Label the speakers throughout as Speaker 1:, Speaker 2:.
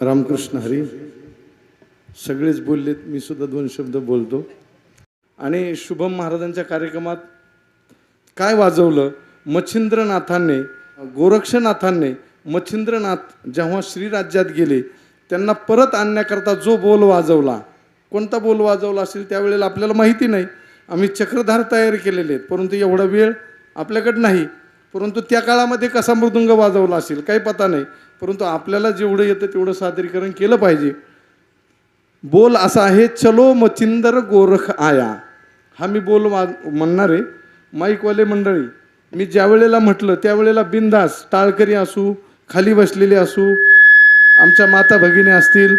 Speaker 1: रामकृष्ण हरी सगळेच बोललेत मी सुद्धा दोन शब्द बोलतो. आणि शुभम महाराजांच्या कार्यक्रमात काय वाजवलं? मच्छिंद्रनाथांनी गोरक्षनाथांनी मच्छिंद्रनाथ जेव्हा श्रीराज्यात गेले त्यांना परत आणण्याकरता जो बोल वाजवला कोणता बोल वाजवला असेल त्यावेळेला आपल्याला माहिती नाही. आम्ही चक्रधार तयार केलेले आहेत परंतु एवढा वेळ आपल्याकडे नाही. परंतु त्या काळामध्ये कसा मृदुंग वाजवला असेल काही पता नाही. परंतु आपल्याला जेवढं येतं तेवढं सादरीकरण केलं पाहिजे. बोल असा आहे चलो मचिंदर गोरख आया. हा मी बोल वा म्हणणार आहे. माईकवाले मंडळी मी ज्या वेळेला म्हटलं त्यावेळेला बिंदास टाळकरी असू खाली बसलेले असू आमच्या माता भगिनी असतील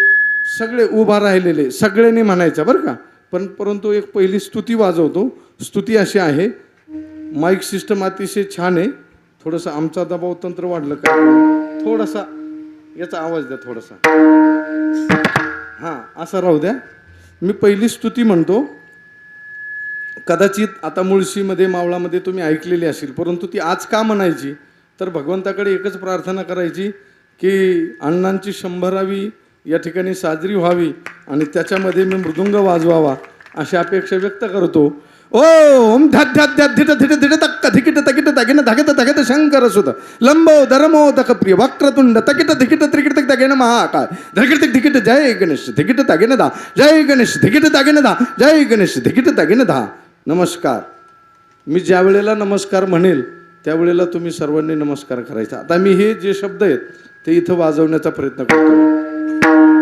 Speaker 1: सगळे उभा राहिलेले सगळ्यांनी म्हणायचं बरं का? पण परंतु एक पहिली स्तुती वाजवतो. स्तुती अशी आहे माईक सिस्टम अतिशय छान आहे. थोडंसं आमचा दबाव तंत्र वाढलं का? थोडासा याचा आवाज द्या थोडासा. हां असं राहू द्या. मी पहिली स्तुती म्हणतो. कदाचित आता मुळशीमध्ये मावळामध्ये तुम्ही ऐकलेली असेल परंतु ती आज का म्हणायची? तर भगवंताकडे एकच प्रार्थना करायची की अण्णांची शंभरावी या ठिकाणी साजरी व्हावी आणि त्याच्यामध्ये मी मृदुंग वाजवावा. अशी अपेक्षा व्यक्त करतो. ओम ध्यात धिट धिट तक्क धिकिट तकिट तगिन धगत धगत शंकर सुत. लंबो धर्मो दख प्रिय वक्रतुंड तकिट धिकिट त्रिकिट तक तगिन महाकाय. धगिट धिकिट जय गणेश धिकिट तगिन धा. जय गणेश धिकिट तगिन धा. जय गणेश धिकिट तगिन धा. नमस्कार. मी ज्या वेळेला नमस्कार म्हणेल त्यावेळेला तुम्ही सर्वांनी नमस्कार करायचा. आता मी हे जे शब्द आहेत ते इथं वाजवण्याचा प्रयत्न करतो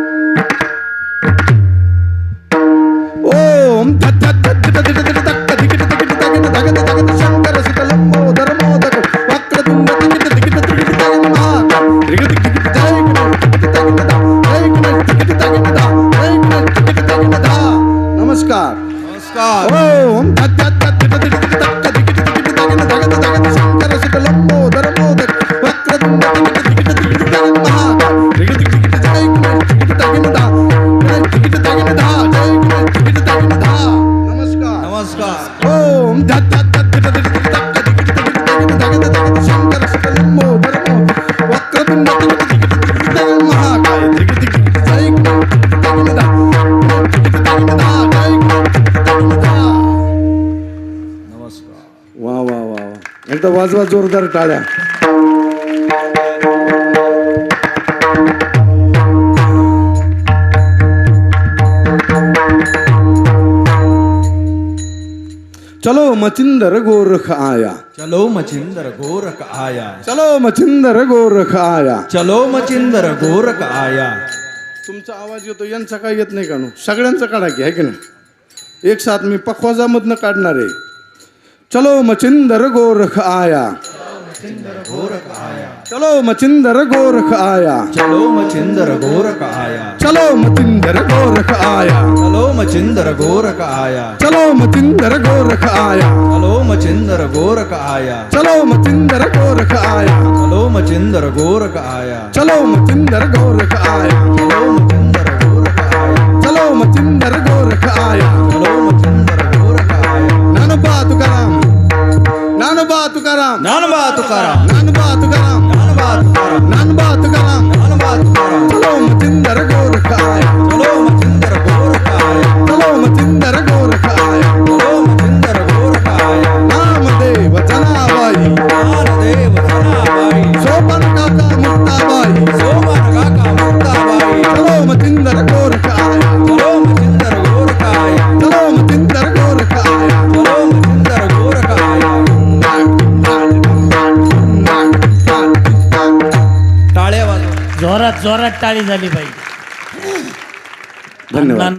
Speaker 1: एकदा वाजवा जोरदार टाळ्या. चलो मचिंदर गोरख आया.
Speaker 2: चलो मचिंदर गोरख आया.
Speaker 1: चलो मचिंदर गोरख आया.
Speaker 2: चलो मचिंदर गोरख आया.
Speaker 1: तुमचा आवाज येतो यांचा काय येत नाही का नो? सगळ्यांचा काढा की आहे की नाही? एक साथ मी पखवाजामधनं काढणार आहे. चलो मचिंदर गोरख आया चलो मचिंदर गोरख आया
Speaker 2: चलो मचिंदर गोरख आया
Speaker 1: चलो मचिंदर गोरख आया
Speaker 2: चलो मचिंदर गोरख आया
Speaker 1: चलो मचिंदर गोरख आया
Speaker 2: चलो मचिंदर गोरख आया
Speaker 1: चलो मचिंदर गोरख आया
Speaker 2: चलो मचिंदर गोरख आया
Speaker 1: चलो मचिंदर गोरख आया
Speaker 2: चलो ਤੁਕਾਰਾ ਨਾਨਬਾ ਤੁਕਾਰਾ ਨਾਨਬਾ ਤੁਕਾਰਾ
Speaker 3: जोरात टाळी झाली पाहिजे
Speaker 1: धन्यवाद.